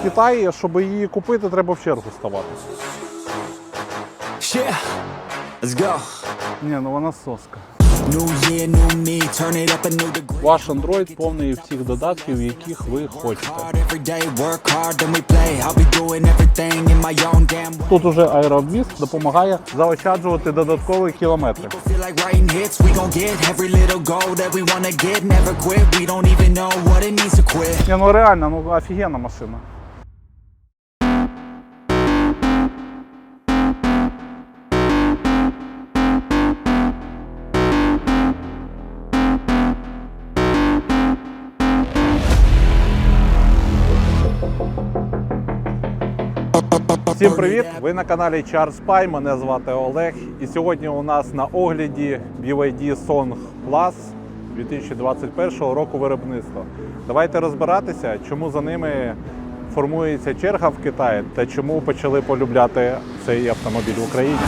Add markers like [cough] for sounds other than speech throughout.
в Китаї, щоб її купити, треба в чергу ставати. Yeah, let's go. Ні, ну вона соска. Ваш Android повний всіх додатків, яких ви хочете. Тут уже аерообміст допомагає заощаджувати додаткові кілометри. Feel like writing hits, we gon' Всім привіт! Ви на каналі Charles Pie, Мене звати Олег. І сьогодні у нас на огляді BYD Song Plus 2021 року виробництва. Давайте розбиратися, чому за ними формується черга в Китаї та чому почали полюбляти цей автомобіль в Україні.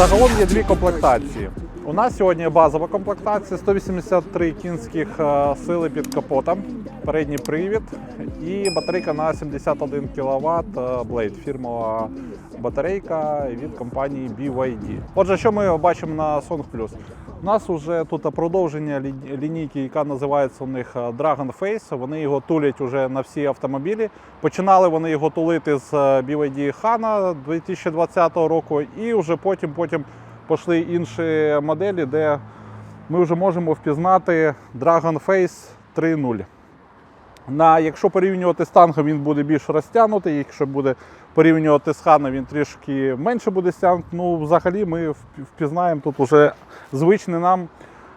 Загалом є дві комплектації. У нас сьогодні базова комплектація 183 кінських е, сили під капотом, передній привід і батарейка на 71 кВт Blade, фірмова батарейка від компанії BYD. Отже, що ми бачимо на Song Plus? У нас вже тут продовження лі- лінійки, яка називається у них е, Dragon Face. Вони його тулять уже на всі автомобілі. Починали вони його тулити з BYD HANA 2020 року, і вже потім, потім пішли інші моделі, де ми вже можемо впізнати Dragon Face 3.0. На, якщо порівнювати з танком, він буде більш розтягнутий. Якщо буде порівнювати з Ханом, він трішки менше буде стягнути. Ну, взагалі ми впізнаємо тут уже звичний нам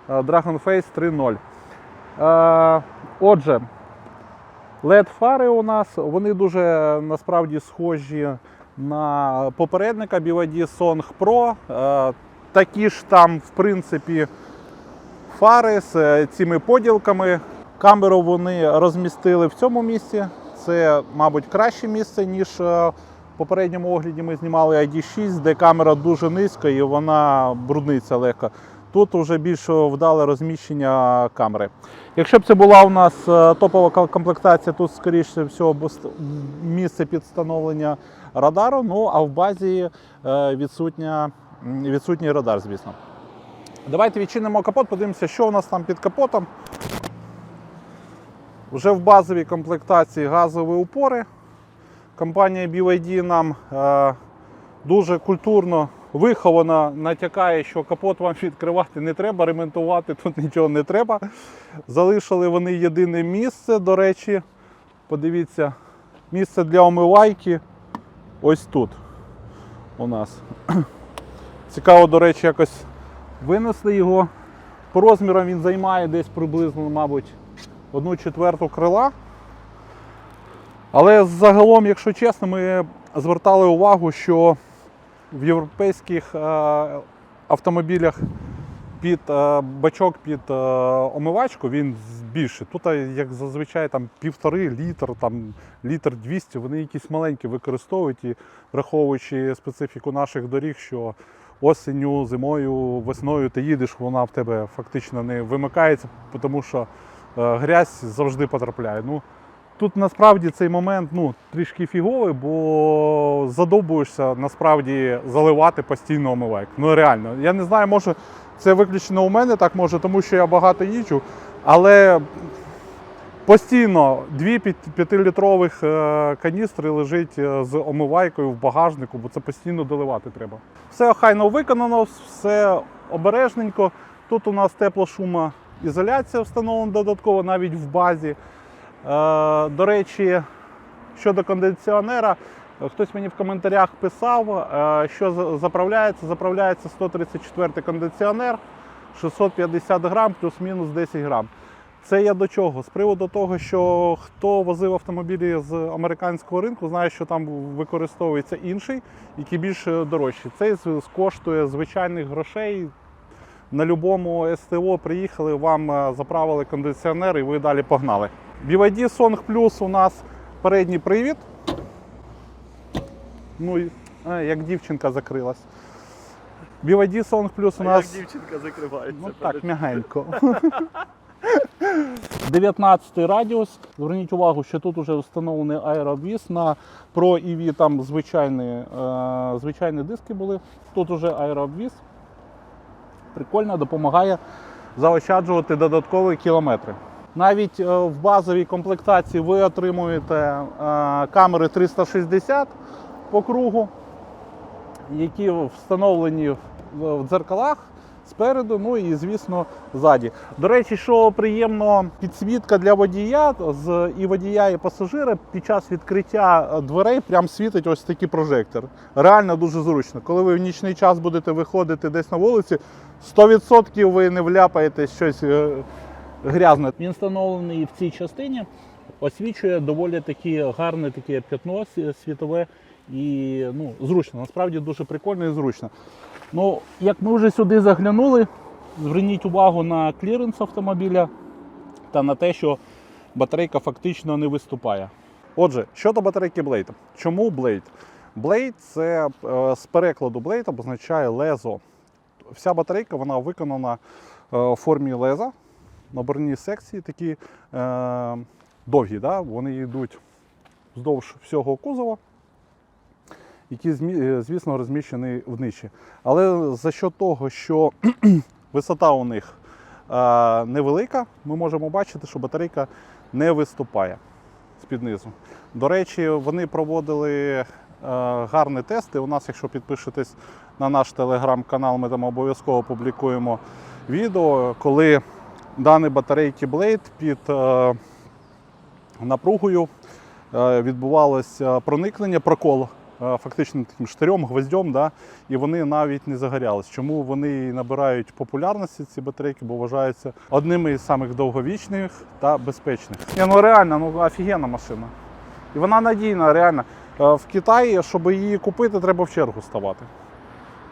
е, Dragon Face 3.0. Е, Отже, led фари у нас вони дуже насправді схожі на попередника BYD Song Pro. Е, Такі ж там, в принципі, фари з цими поділками. Камеру вони розмістили в цьому місці. Це, мабуть, краще місце, ніж е, в попередньому огляді ми знімали ID6, де камера дуже низька і вона брудниться легко. Тут вже більш вдале розміщення камери. Якщо б це була у нас е, топова комплектація, тут, скоріше всього, місце під встановлення радару, ну а в базі е, відсутня, відсутній радар, звісно. Давайте відчинимо капот, подивимося, що у нас там під капотом. Вже в базовій комплектації газові упори. Компанія BYD нам е, дуже культурно, виховано натякає, що капот вам відкривати не треба, ремонтувати тут нічого не треба. Залишили вони єдине місце, до речі, подивіться, місце для омивайки ось тут у нас. [clears throat] Цікаво, до речі, якось винесли його. По розмірам він займає десь приблизно, мабуть, одну четверту крила. Але загалом, якщо чесно, ми звертали увагу, що в європейських е, автомобілях під е, бачок під е, омивачку він більше. Тут, як зазвичай, там півтори літр, там літр 200, вони якісь маленькі використовують і враховуючи специфіку наших доріг, що осінню, зимою, весною ти їдеш, вона в тебе фактично не вимикається, тому що грязь завжди потрапляє. Ну, Тут насправді цей момент ну, трішки фіговий, бо задовбуєшся насправді заливати постійно омивайку. Ну реально. Я не знаю, може це виключно у мене так може, тому що я багато їжджу, але постійно дві 5-літрових каністри лежить е, з омивайкою в багажнику, бо це постійно доливати треба. Все охайно виконано, все обережненько. Тут у нас теплошумоізоляція встановлена додатково навіть в базі. Е, До речі, щодо кондиціонера, е, хтось мені в коментарях писав, е, що заправляється. Заправляється 134 кондиціонер, 650 грам плюс-мінус 10 грам. Це я до чого? З приводу того, що хто возив автомобілі з американського ринку, знає, що там використовується інший, який більш дорожчий. Цей коштує звичайних грошей на будь-якому СТО приїхали, вам е, заправили кондиціонер і ви далі погнали. BYD Song Plus у нас передній привід. Ну, як дівчинка закрилась. BYD Song Plus у нас. Як дівчинка закривається. Ну так, м'ягенько. [laughs] 19 радіус. Зверніть увагу, що тут вже встановлений аерообвіз. На Pro EV там звичайні, е, звичайні диски були. Тут вже аерообвіз. Прикольно, допомагає заощаджувати додаткові кілометри. Навіть е, в базовій комплектації ви отримуєте е, камери 360 по кругу які встановлені в дзеркалах спереду, ну і звісно ззаді. До речі, що приємно, підсвітка для водія з і водія, і пасажира під час відкриття е, дверей прям світить ось такий прожектор. Реально дуже зручно. Коли ви в нічний час будете виходити десь на вулиці, 100% ви не вляпаєте щось е, грязне. Він встановлений в цій частині, освічує доволі такі гарне таке п'ятно світове і ну, зручно. Насправді дуже прикольно і зручно. Ну, як ми вже сюди заглянули, зверніть увагу на кліренс автомобіля та на те, що батарейка фактично не виступає. Отже, щодо батарейки Blade. Чому Blade? Blade це е, з перекладу Blade означає лезо. Вся батарейка вона виконана е, у формі леза. Наборні секції такі е, довгі, да? вони йдуть вздовж всього кузова, які, е, звісно, розміщені вничі. Але за що того, що [clears throat] висота у них е, невелика, ми можемо бачити, що батарейка не виступає з-під низу. До речі, вони проводили е, гарні тести. У нас, якщо підпишетесь на наш телеграм-канал, ми там обов'язково публікуємо відео, коли дані батарейки Blade під напругою відбувалося проникнення, прокол фактично таким штирем, гвоздем, да, і вони навіть не загорялись. Чому вони набирають популярності ці батарейки, бо вважаються одними із самих довговічних та безпечних. Ні, ну реально, ну офігенна машина. І вона надійна, реально. Е, В Китаї, щоб її купити, треба в чергу ставати.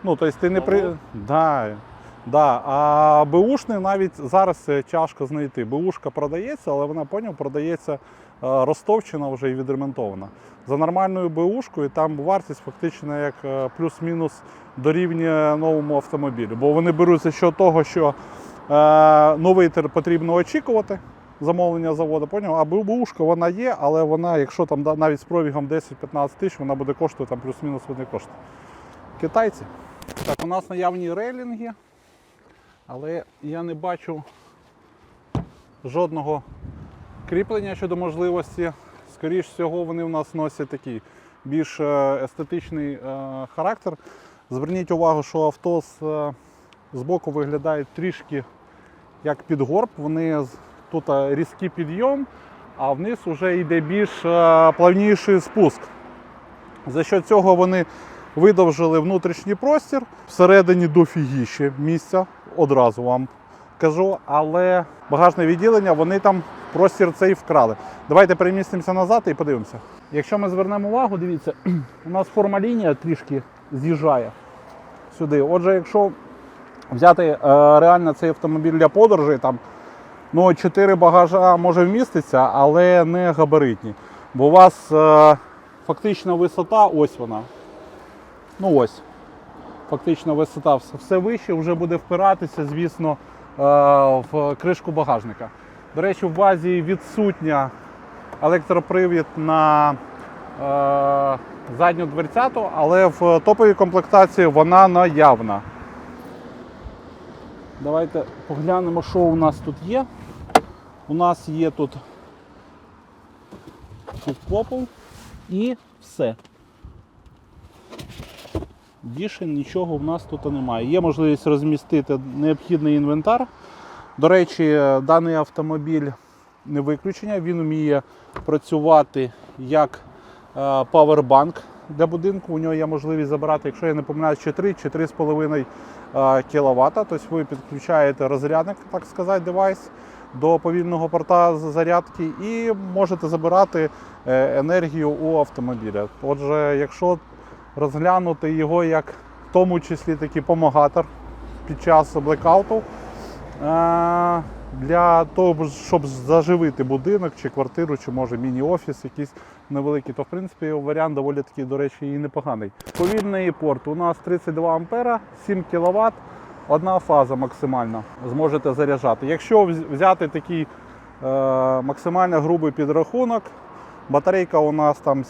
Ну, тобто ти не при. Да, да. А Бушний навіть зараз це тяжко знайти. Бушка продається, але вона поняв, продається е, розтовчена вже і відремонтована. За нормальною БУшкою там вартість фактично як е, плюс-мінус дорівнює новому автомобілю. Бо вони беруть за що того, що е, новий тер потрібно очікувати. Замовлення заводу, поняв? А БУшка вона є, але вона, якщо там навіть з пробігом 10-15 тисяч, вона буде коштувати там плюс-мінус одні кошти. Китайці. Так, у нас наявні рейлінги, але я не бачу жодного кріплення щодо можливості. Скоріш всього, вони у нас носять такий більш е, естетичний е, характер. Зверніть увагу, що авто з, е, збоку виглядають трішки як під горб. Вони тут різкий підйом, а вниз вже йде більш плавніший спуск. За що цього вони видовжили внутрішній простір. Всередині дофігіще місця, одразу вам кажу, але багажне відділення вони там простір цей вкрали. Давайте перемістимося назад і подивимося. Якщо ми звернемо увагу, дивіться, [clears throat] у нас форма лінія трішки з'їжджає сюди. Отже, якщо взяти е, реально цей автомобіль для подорожей, там ну, 4 багажа може вміститься, але не габаритні. Бо у вас е, фактична висота, ось вона. Ну ось. Фактично висота все, все вище вже буде впиратися, звісно, е, в кришку багажника. До речі, в базі відсутня електропривід на е, задню дверцяту, але в топовій комплектації вона наявна. Давайте поглянемо, що у нас тут є. У нас є тут підкопол і все. Більше нічого в нас тут немає. Є можливість розмістити необхідний інвентар. До речі, даний автомобіль не виключення, він вміє працювати як е, павербанк для будинку. У нього є можливість забирати, якщо я не помиляюсь, чи 3 чи 3,5 е, кВт. Тобто ви підключаєте розрядник, так сказати, девайс до повільного порта зарядки і можете забирати е, енергію у автомобіля. Отже, якщо розглянути його як в тому числі такий помогатор під час блекауту. Е, Для того, щоб заживити будинок чи квартиру, чи може міні-офіс якийсь невеликий, то в принципі варіант доволі такий, до речі, і непоганий. Повільний порт у нас 32 ампера, 7 кВт, одна фаза максимальна. Зможете заряджати. Якщо взяти такий е, максимально грубий підрахунок, батарейка у нас там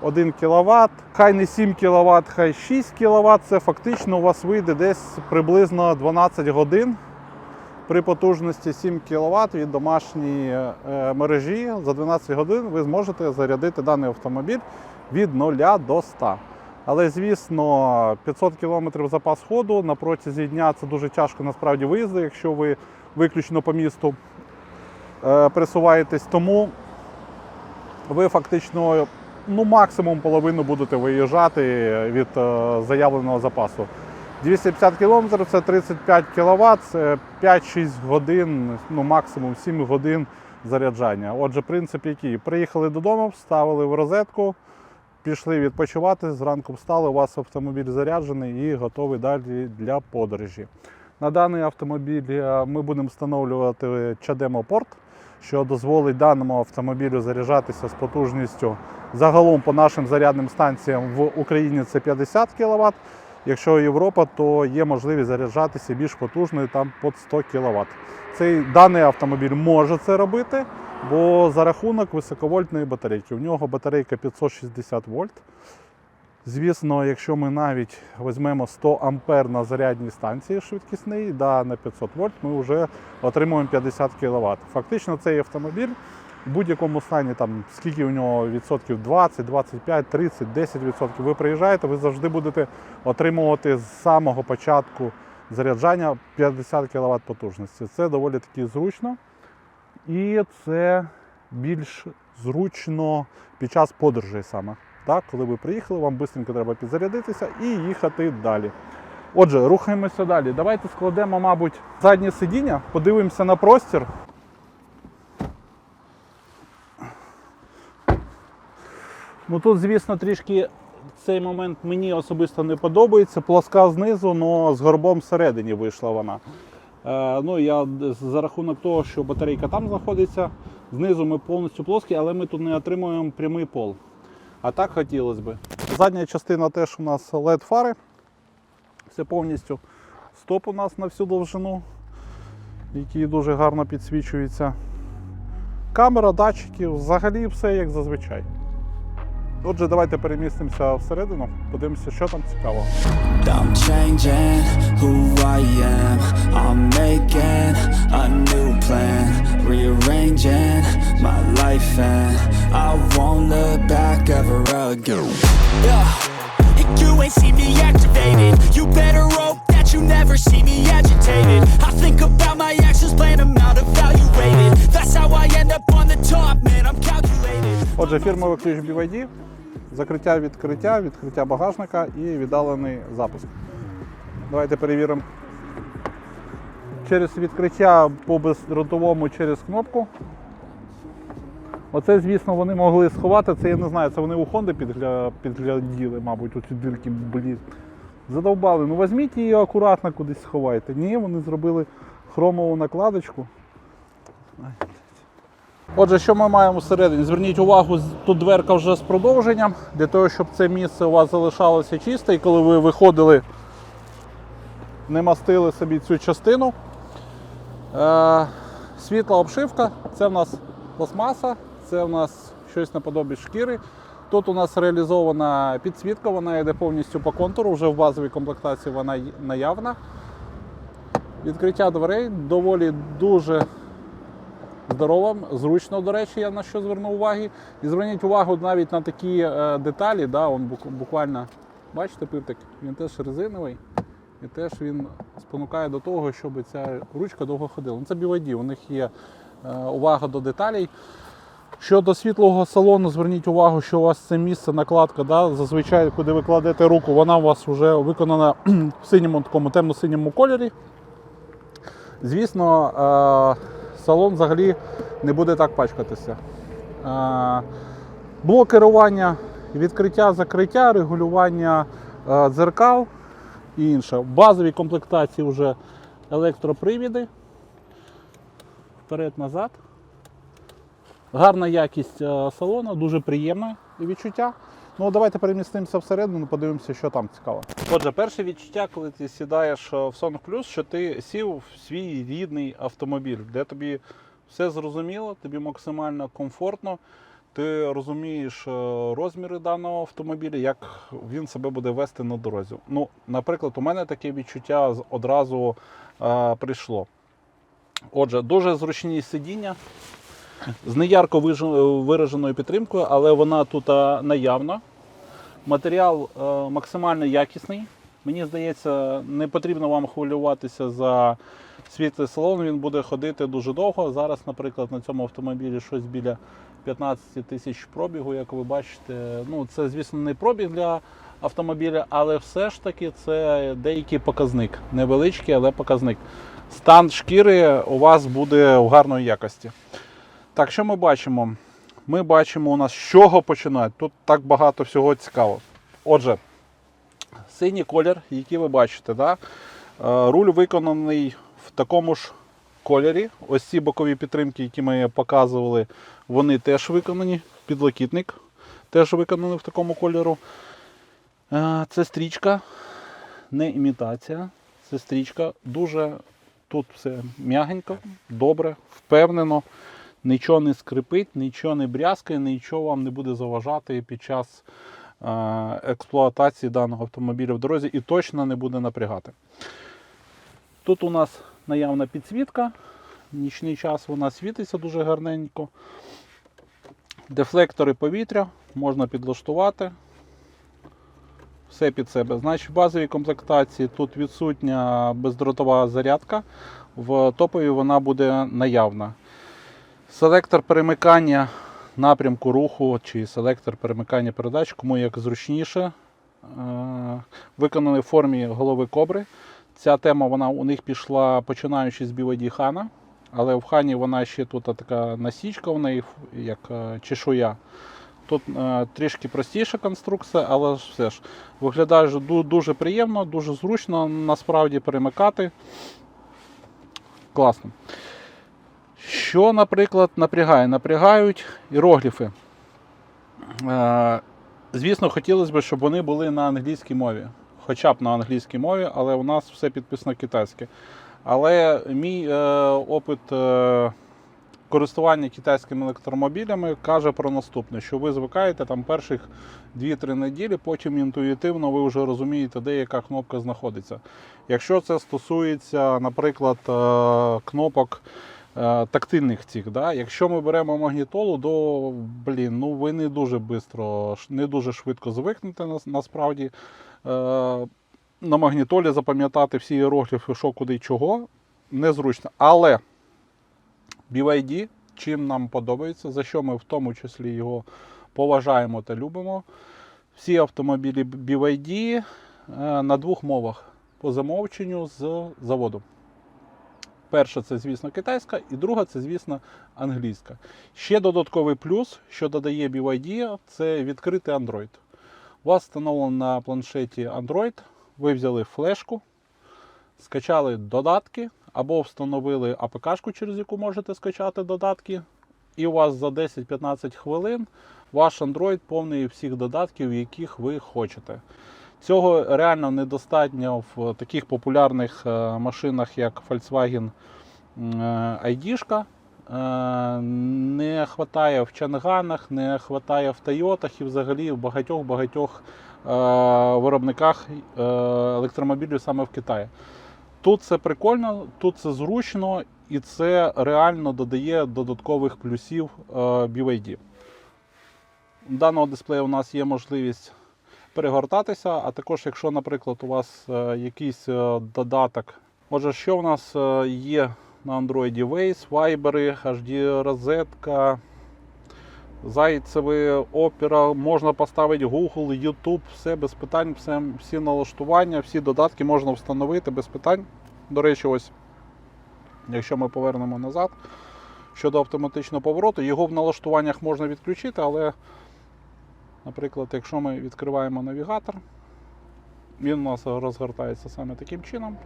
71 кВт, хай не 7 кВт, хай 6 кВт, це фактично у вас вийде десь приблизно 12 годин при потужності 7 кВт від домашньої е, мережі за 12 годин ви зможете зарядити даний автомобіль від 0 до 100. Але звісно, 500 км запас ходу на протязі дня це дуже тяжко насправді виїзди, якщо ви виключно по місту е, пересуваєтесь. Тому ви фактично ну, максимум половину будете виїжджати від е, заявленого запасу. 250 км це 35 кВт, це 5-6 годин, ну максимум 7 годин заряджання. Отже, принцип який? Приїхали додому, вставили в розетку, пішли відпочивати, зранку встали, у вас автомобіль заряджений і готовий далі для подорожі. На даний автомобіль е, ми будемо встановлювати CHAdeMO порт, що дозволить даному автомобілю заряджатися з потужністю загалом по нашим зарядним станціям в Україні це 50 кВт. Якщо Європа, то є можливість заряджатися більш потужною там під 100 кВт. Цей даний автомобіль може це робити, бо за рахунок високовольтної батарейки. У нього батарейка 560 вольт. Звісно, якщо ми навіть візьмемо 100 ампер на зарядній станції швидкісний, да, на 500 вольт, ми вже отримуємо 50 кВт. Фактично цей автомобіль в будь-якому стані, там, скільки у нього відсотків 20, 25, 30, 10 відсотків, ви приїжджаєте, ви завжди будете отримувати з самого початку заряджання 50 кВт потужності. Це доволі таки зручно. І це більш зручно під час подорожей саме. Так, коли ви приїхали, вам швидко треба підзарядитися і їхати далі. Отже, рухаємося далі. Давайте складемо, мабуть, заднє сидіння, подивимося на простір. Ну тут, звісно, трішки цей момент мені особисто не подобається. Плоска знизу, але з горбом всередині вийшла вона. Е, ну, я за рахунок того, що батарейка там знаходиться, знизу ми повністю плоскі, але ми тут не отримуємо прямий пол. А так хотілося б. Задня частина теж у нас LED фари. Все повністю. Стоп у нас на всю довжину, який дуже гарно підсвічується. Камера, датчики, взагалі все як зазвичай. Отже, давайте перемістимося всередину, подивимося, що там цікавого. I won't look back ever again. Yeah, and you ain't see me activated. You better hope that you never see me agitated. I think about my actions, plan them out, evaluated. That's how I end up on the top, man. I'm calculated. Отже, фірмовий ключ BYD, закриття відкриття, відкриття багажника і віддалений запуск. Давайте перевіримо. Через відкриття по бездротовому через кнопку. Оце, звісно, вони могли сховати. Це я не знаю, це вони у Honda підгля... підгляділи, мабуть, оці дірки, блін. Задовбали. Ну візьміть її акуратно кудись сховайте. Ні, вони зробили хромову накладочку. Отже, що ми маємо всередині? Зверніть увагу, тут дверка вже з продовженням, для того, щоб це місце у вас залишалося чисте, і коли ви виходили, не мастили собі цю частину. Е, світла обшивка, це в нас пластмаса, це в нас щось наподобі шкіри. Тут у нас реалізована підсвітка, вона йде повністю по контуру, вже в базовій комплектації вона наявна. Відкриття дверей доволі дуже здорова, зручно, до речі, я на що звернув уваги. І зверніть увагу навіть на такі е, деталі, да, он буквально, бачите, пивтик, він теж резиновий. І теж він спонукає до того, щоб ця ручка довго ходила. Ну, це BYD, у них є е, увага до деталей. Щодо світлого салону, зверніть увагу, що у вас це місце, накладка, да, зазвичай, куди ви кладете руку, вона у вас вже виконана [clears throat] в синьому такому темно-синьому кольорі. Звісно, е, салон взагалі не буде так пачкатися. Е, Блок керування, відкриття, закриття, регулювання е, дзеркал і інше. В базовій комплектації вже електропривіди. Вперед-назад. Гарна якість е, салону, дуже приємне відчуття. Ну, давайте перемістимося всередину, подивимося, що там цікаво. Отже, перше відчуття, коли ти сідаєш е, в Sonic Plus, що ти сів в свій рідний автомобіль, де тобі все зрозуміло, тобі максимально комфортно. Ти розумієш е, розміри даного автомобіля, як він себе буде вести на дорозі. Ну, наприклад, у мене таке відчуття одразу е, прийшло. Отже, дуже зручні сидіння з неярко вираженою підтримкою, але вона тут е, наявна. Матеріал е, максимально якісний. Мені здається, не потрібно вам хвилюватися за світлий салон, він буде ходити дуже довго. Зараз, наприклад, на цьому автомобілі щось біля 15 тисяч пробігу, як ви бачите. Ну, це, звісно, не пробіг для автомобіля, але все ж таки це деякий показник. Невеличкий, але показник. Стан шкіри у вас буде в гарної якості. Так, що ми бачимо? Ми бачимо у нас з чого починати. Тут так багато всього цікаво. Отже, синій колір, який ви бачите, да? Е, руль виконаний в такому ж кольорі. Ось ці бокові підтримки, які ми показували, вони теж виконані. Підлокітник теж виконаний в такому кольору. Е, Це стрічка, не імітація. Це стрічка. Дуже тут все м'ягенько, добре, впевнено. Нічого не скрипить, нічого не брязкає, нічого вам не буде заважати під час е, експлуатації даного автомобіля в дорозі і точно не буде напрягати. Тут у нас наявна підсвітка. Нічний час вона світиться дуже гарненько. Дефлектори повітря можна підлаштувати. Все під себе. Значить, в базовій комплектації тут відсутня бездротова зарядка. В топовій вона буде наявна. Селектор перемикання напрямку руху чи селектор перемикання передач, кому як зручніше. Е, Виконаний в формі голови кобри. Ця тема вона у них пішла починаючи з BYD Хана, але в Хані вона ще тут така насічка, в неї як е, чешуя. Тут е, трішки простіша конструкція, але все ж виглядає дуже приємно, дуже зручно насправді перемикати. Класно. Що, наприклад, напрягає? Напрягають іерогліфи. Е, звісно, хотілося б, щоб вони були на англійській мові. Хоча б на англійській мові, але у нас все підписано китайське. Але мій е, опит е, користування китайськими електромобілями каже про наступне: що ви звикаєте там перших 2-3 неділі, потім інтуїтивно ви вже розумієте, де яка кнопка знаходиться. Якщо це стосується, наприклад, е, кнопок тактильних цих, да? якщо ми беремо магнітолу, то блін, ну ви не дуже бистро, не дуже швидко звикнете нас- насправді. Е, на магнітолі запам'ятати всі іерогліфи, що куди чого, незручно. Але BYD, чим нам подобається, за що ми в тому числі його поважаємо та любимо. Всі автомобілі BYD е, на двох мовах по замовченню з заводу. Перша це, звісно, китайська, і друга це, звісно, англійська. Ще додатковий плюс, що додає BYD, це відкритий Android. У вас встановлено на планшеті Android, ви взяли флешку, скачали додатки або встановили АПК-шку, через яку можете скачати додатки. І у вас за 10-15 хвилин ваш Android повний всіх додатків, яких ви хочете. Цього реально недостатньо в таких популярних е, машинах, як Volkswagen е, ID. Не вистачає в Чанганах, не вистачає в Тойотах і взагалі в багатьох-багатьох е, виробниках е, електромобілів саме в Китаї. Тут це прикольно, тут це зручно і це реально додає додаткових плюсів е, BYD. У даного дисплею у нас є можливість перегортатися, а також, якщо, наприклад, у вас е, якийсь е, додаток. Отже, що у нас е, є на Android Waze, Viber, HD розетка, Зайцеві, Opera, можна поставити Google, YouTube, все без питань, все, всі налаштування, всі додатки можна встановити без питань. До речі, ось, якщо ми повернемо назад щодо автоматичного повороту, його в налаштуваннях можна відключити, але, наприклад, якщо ми відкриваємо навігатор, Він у нас розгортається саме таким чином.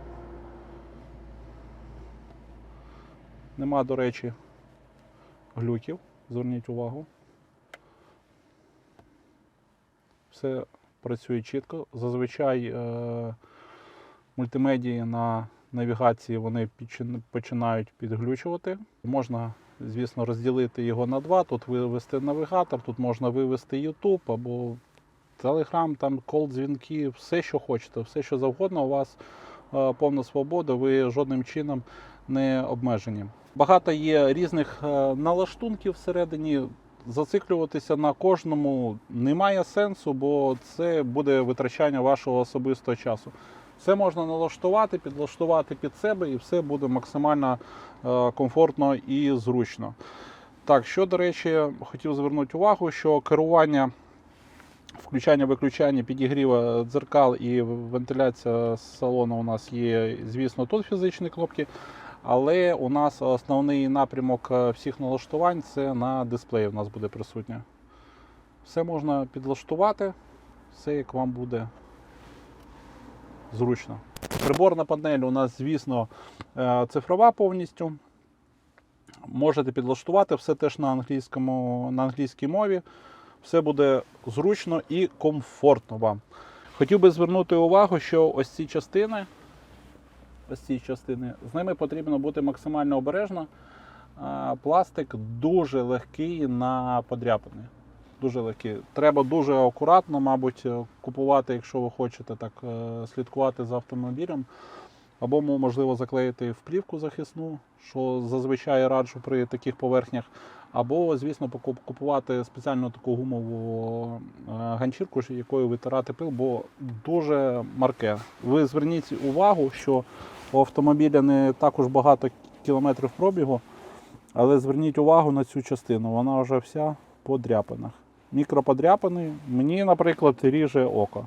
Нема, до речі, глюків. Зверніть увагу. Все працює чітко. Зазвичай е, мультимедії на навігації вони починають підглючувати. Можна, звісно, розділити його на два. Тут вивести навігатор, тут можна вивести YouTube або Telegram, там кол дзвінки, все, що хочете, все, що завгодно, у вас е, повна свобода, ви жодним чином не обмежені. Багато є різних е, налаштунків всередині. Зациклюватися на кожному немає сенсу, бо це буде витрачання вашого особистого часу. Все можна налаштувати, підлаштувати під себе, і все буде максимально е, комфортно і зручно. Так, що, до речі, хотів звернути увагу, що керування включання, виключання, підігріва дзеркал і вентиляція салону у нас є, звісно, тут фізичні кнопки. Але у нас основний напрямок е, всіх налаштувань це на дисплеї у нас буде присутнє. Все можна підлаштувати, все як вам буде зручно. Приборна панель у нас, звісно, е, цифрова повністю. Можете підлаштувати все теж на, англійському, на англійській мові. Все буде зручно і комфортно вам. Хотів би звернути увагу, що ось ці частини, ось ці частини, з ними потрібно бути максимально обережно. Пластик дуже легкий на подряпини. Дуже легкий. Треба дуже акуратно, мабуть, е, купувати, якщо ви хочете так е, слідкувати за автомобілем. Або можливо заклеїти в плівку захисну, що зазвичай раджу при таких поверхнях. Або, звісно, купувати спеціальну таку гумову е, ганчірку, якою витирати пил, бо дуже марке. Ви зверніть увагу, що у автомобіля не також багато кілометрів пробігу, але зверніть увагу на цю частину, вона вже вся по дряпинах. Мікроподряпини мені, наприклад, ріже око.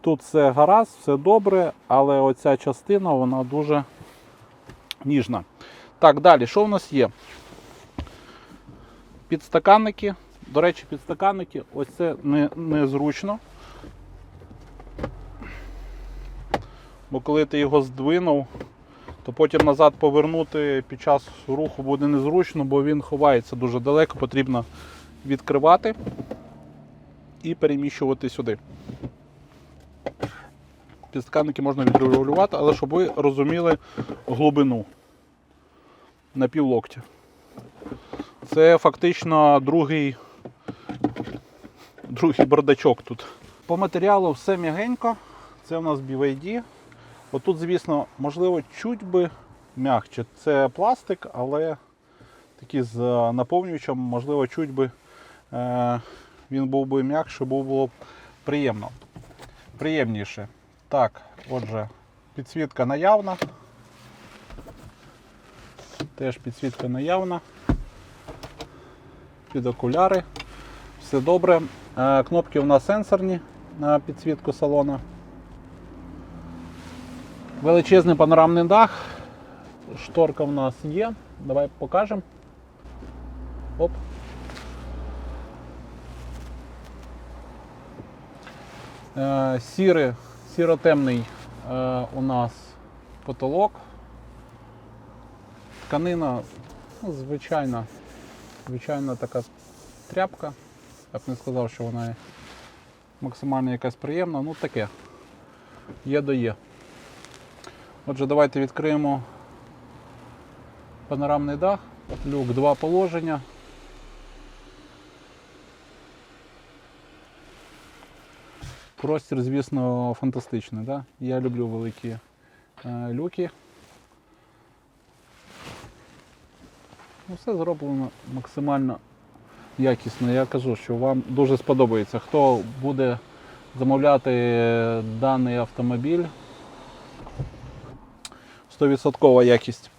Тут все гаразд, все добре, але оця частина вона дуже ніжна. Так, далі, що в нас є? Підстаканники. До речі, підстаканники, ось це не, незручно. Бо коли ти його здвинув, то потім назад повернути під час руху буде незручно, бо він ховається дуже далеко, потрібно відкривати і переміщувати сюди. Підстаканники можна відрегулювати, але щоб ви розуміли глибину на пів локтя. Це фактично другий, другий бардачок тут. По матеріалу все м'ягенько. Це у нас BYD. Отут, звісно, можливо, чуть би м'ягче. Це пластик, але такий з е, наповнювачем, можливо, чуть би він був би м'якше, було б було б приємно. Приємніше. Так, отже, підсвітка наявна. Теж підсвітка наявна. Під окуляри. Все добре. Е, Кнопки у нас сенсорні на підсвітку салона. Величезний панорамний дах. Шторка в нас є. Давай покажемо. Оп. Сіри, сіро-темний е, у нас потолок. Тканина ну, звичайна, звичайна така тряпка. Я б не сказав, що вона максимально якась приємна, ну таке. Є до є. Отже, давайте відкриємо панорамний дах, люк, два положення. Простір, звісно, фантастичний. Да? Я люблю великі е, люки. Ну, все зроблено максимально якісно. Я кажу, що вам дуже сподобається. Хто буде замовляти даний автомобіль, 100% якість.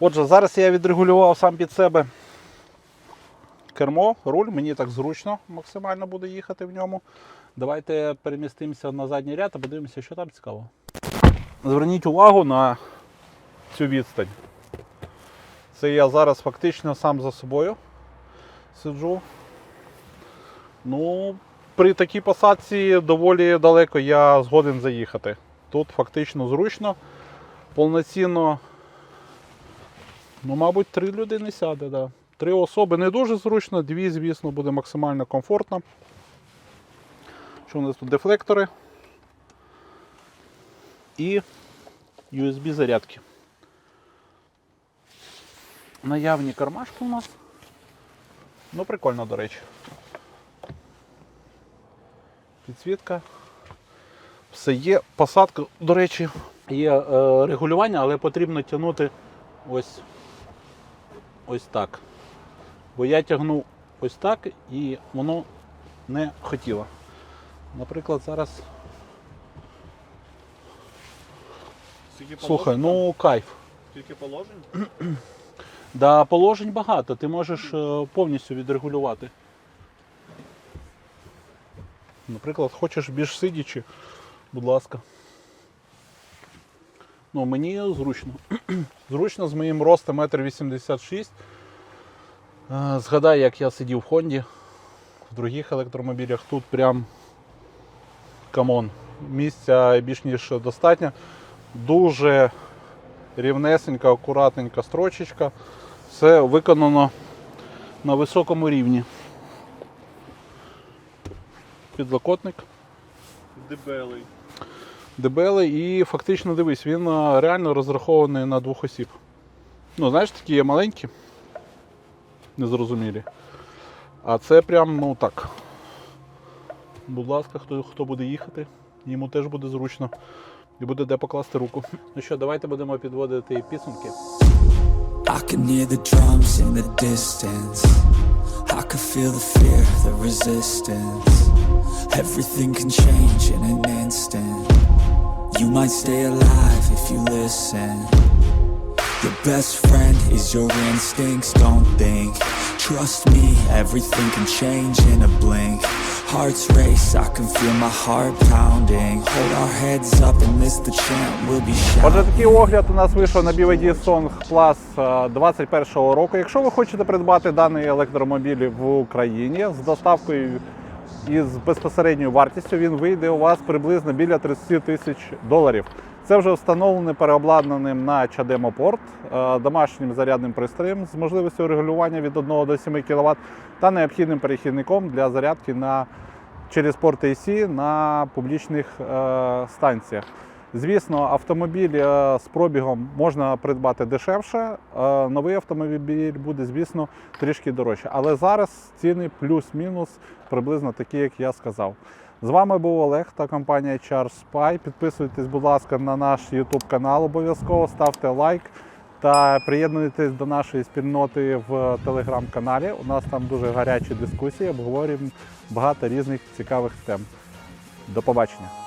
Отже, зараз я відрегулював сам під себе кермо, руль, мені так зручно максимально буде їхати в ньому. Давайте перемістимося на задній ряд та подивимося, що там цікаво. Зверніть увагу на цю відстань. Це я зараз фактично сам за собою сиджу. Ну, при такій посадці доволі далеко я згоден заїхати. Тут фактично зручно, повноцінно, ну, мабуть, три людини сяде. Да. Три особи не дуже зручно, дві, звісно, буде максимально комфортно. Що у нас тут дефлектори і USB зарядки. Наявні кармашки у нас. Ну, прикольно, до речі. Підсвітка. Все є. Посадка, до речі, є е, регулювання, але потрібно тягнути ось, ось так. Бо я тягнув ось так і воно не хотіло. Наприклад, зараз. Скільки Слухай, положень? ну кайф. Скільки положень? [clears throat] Да, положень багато, ти можеш е, повністю відрегулювати. Наприклад, хочеш більш сидячи, будь ласка. Ну, мені зручно. [clears throat] зручно з моїм ростом 1,86 м. Е, Згадай, як я сидів в Хонді, в других електромобілях тут прям камон. Місця більш ніж достатньо. Дуже рівнесенька, акуратненька строчечка. Все виконано на високому рівні. Підлокотник. Дебелий. дебелий і фактично дивись, він реально розрахований на двох осіб. Ну, знаєш, такі є маленькі, незрозумілі. А це прям, ну так. Будь ласка, хто, хто буде їхати, йому теж буде зручно. І буде де покласти руку. Ну що, давайте будемо підводити підсумки. I can hear the drums in the distance. I can feel the fear, the resistance. Everything can change in an instant. You might stay alive if you listen. Your best friend is your instincts, don't think. Trust me, everything can change in a blink. Hearts race, I can feel my heart pounding. Hold our heads up and this the chant we'll be shouting. Отже, такий огляд у нас вийшов на BYD Song Plus 21-го року. Якщо ви хочете придбати даний електромобіль в Україні з доставкою і з безпосередньою вартістю, він вийде у вас приблизно біля 30 тисяч доларів. Це вже встановлений переобладнаним на CHAdeMO порт, е, домашнім зарядним пристроєм з можливістю регулювання від 1 до 7 кВт та необхідним перехідником для зарядки на через порт AC на публічних е, станціях. Звісно, автомобіль е, з пробігом можна придбати дешевше. е, Новий автомобіль буде, звісно, трішки дорожче. Але зараз ціни плюс-мінус приблизно такі, як я сказав. З вами був Олег та компанія ChargeSpy. Підписуйтесь, будь ласка, на наш YouTube канал обов'язково, ставте лайк та приєднуйтесь до нашої спільноти в телеграм-каналі. У нас там дуже гарячі дискусії, обговорюємо багато різних цікавих тем. До побачення!